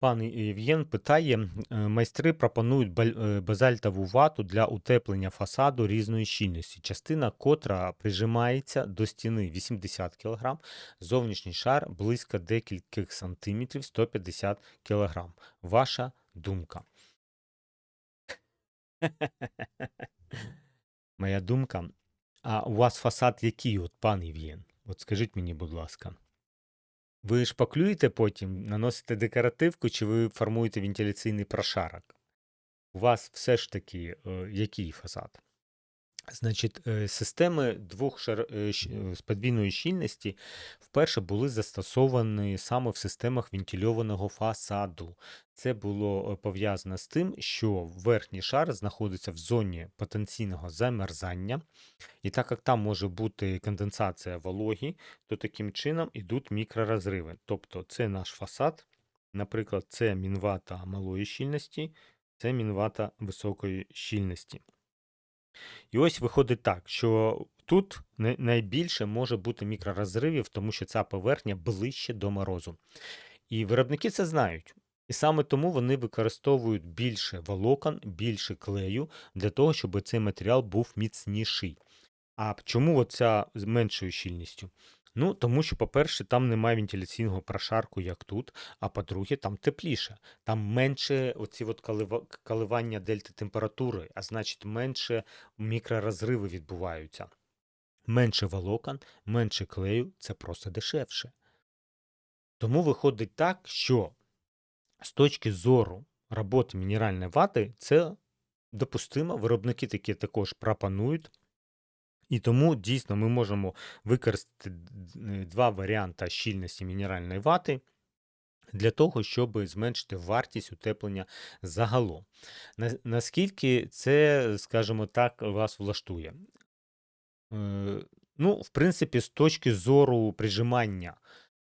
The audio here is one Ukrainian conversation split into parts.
Пан Євген питає: е, майстри пропонують е, базальтову вату для утеплення фасаду різної щільності, частина котра прижимається до стіни 80 кг, зовнішній шар близько декількох сантиметрів 150 кг. Ваша думка. Моя думка. А у вас фасад який, от, пан Євген? От скажіть мені, будь ласка. Ви шпаклюєте потім, наносите декоративку, чи ви формуєте вентиляційний прошарок? У вас все ж таки е, який фасад? Значить, е, системи двох шар... е, е, з подвійної щільності вперше були застосовані саме в системах вентильованого фасаду. Це було пов'язано з тим, що верхній шар знаходиться в зоні потенційного замерзання, і так як там може бути конденсація вологі, то таким чином йдуть мікророзриви. Тобто це наш фасад, наприклад, це мінвата малої щільності, це мінвата високої щільності. І ось виходить так, що тут найбільше може бути мікророзривів, тому що ця поверхня ближче до морозу. І виробники це знають. І саме тому вони використовують більше волокон, більше клею для того, щоб цей матеріал був міцніший. А чому оця з меншою щільністю? Ну, тому що, по-перше, там немає вентиляційного прошарку, як тут, а по-друге, там тепліше. Там менше оці от коливання дельти температури, а значить, менше мікророзриви відбуваються. Менше волокон, менше клею це просто дешевше. Тому виходить так, що з точки зору роботи мінеральної вати, це допустимо. Виробники такі також пропонують. І тому дійсно ми можемо використати два варіанти щільності мінеральної вати для того, щоб зменшити вартість утеплення загалом. Наскільки це, скажімо так, вас влаштує? Е, Ну, в принципі, з точки зору прижимання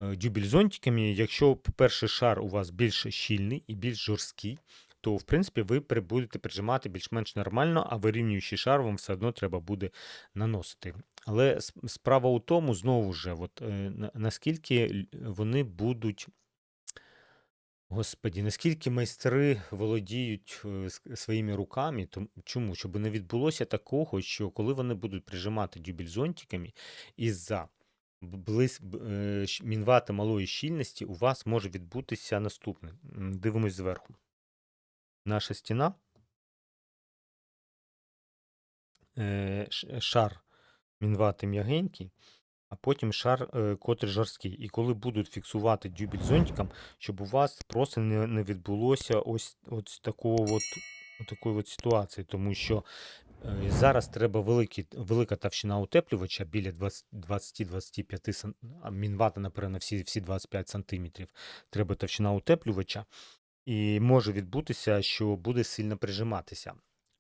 е, дюбель-зонтиками, якщо перший шар у вас більш щільний і більш жорсткий, то в принципі ви будете прижимати більш-менш нормально, а вирівнюючий шар вам все одно треба буде наносити. Але справа у тому, знову ж, от, е, на- наскільки вони будуть. Господі, наскільки майстри володіють е, своїми руками, то чому? Щоб не відбулося такого, що коли вони будуть прижимати дюбель-зонтиками, із-за б- близь б- е, мінвати малої щільності у вас може відбутися наступне. Дивимось зверху. Наша стіна, е, шар мінвати м'ягенький, а потім шар, е, котрий жорсткий. І коли будуть фіксувати дюбель зонтиком, щоб у вас просто не, відбулося ось, ось такого от, такої от ситуації, тому що е, зараз треба великі, велика товщина утеплювача біля 20 20-25 сан- а мінвата, напевно, всі, всі 25 сантиметрів. Треба товщина утеплювача. І може відбутися, що буде сильно прижиматися.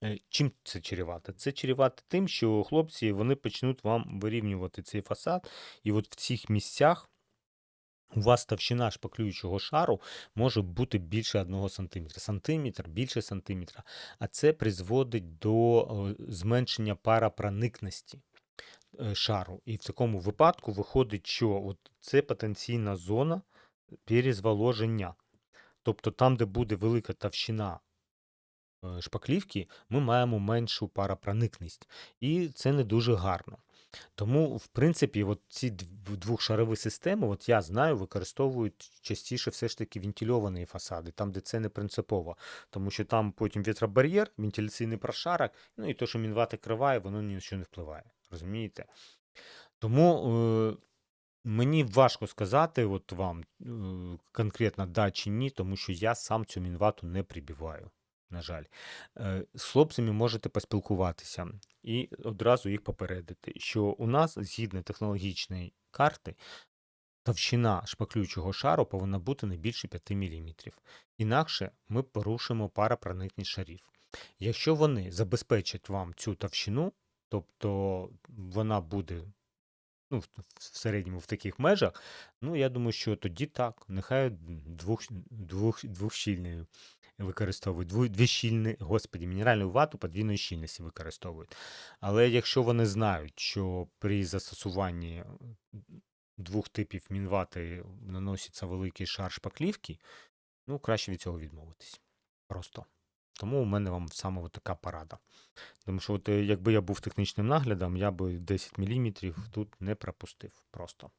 Е, Чим це чревато? Це чревато тим, що хлопці вони почнуть вам вирівнювати цей фасад, і от в цих місцях у вас товщина шпаклюючого шару може бути більше 1 см, сантиметр, більше сантиметра, а це призводить до е, зменшення паропроникності е, шару. І в такому випадку виходить, що от це потенційна зона перезволоження. Тобто там, де буде велика товщина е, шпаклівки, ми маємо меншу паропроникність. І це не дуже гарно. Тому, в принципі, от ці двохшарові системи, от я знаю, використовують частіше все ж таки вентильовані фасади, там, де це не принципово. Тому що там потім вітробар'єр, вентиляційний прошарок, ну і то, що мінвата криває, воно ні на що не впливає. Розумієте? Тому е, мені важко сказати, от вам е, конкретно да чи ні, тому що я сам цю мінвату не прибиваю. На жаль, Е, з хлопцями можете поспілкуватися і одразу їх попередити, що у нас, згідно технологічної карти, товщина шпаклюючого шару повинна бути не більше 5 мм. Інакше ми порушимо паропроникність шарів. Якщо вони забезпечать вам цю товщину, тобто вона буде ну, в середньому в таких межах, ну я думаю, що тоді так, нехай двох, двох, двохщільною використовують, дву, двіщільний, господі, мінеральну вату подвійної щільності використовують. Але якщо вони знають, що при застосуванні двох типів мінвати наноситься великий шар шпаклівки, Ну, краще від цього відмовитись. Просто. Тому у мене вам саме така порада. Тому що, от, е, якби я був технічним наглядом, я би 10 мм тут не пропустив. Просто.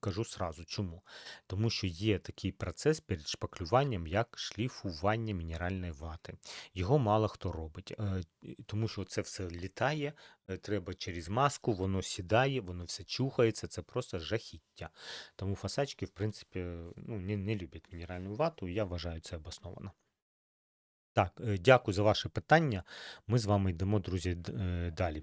Кажу сразу. Чому? Тому що є такий процес перед шпаклюванням, як шліфування мінеральної вати. Його мало хто робить, е, тому що це все літає, е, треба через маску, воно сідає, воно все чухається, це просто жахіття. Тому фасачки, в принципі, ну, не, не люблять мінеральну вату, я вважаю це обосновано. Так, е, дякую за ваше питання. Ми з вами йдемо, друзі, е, далі.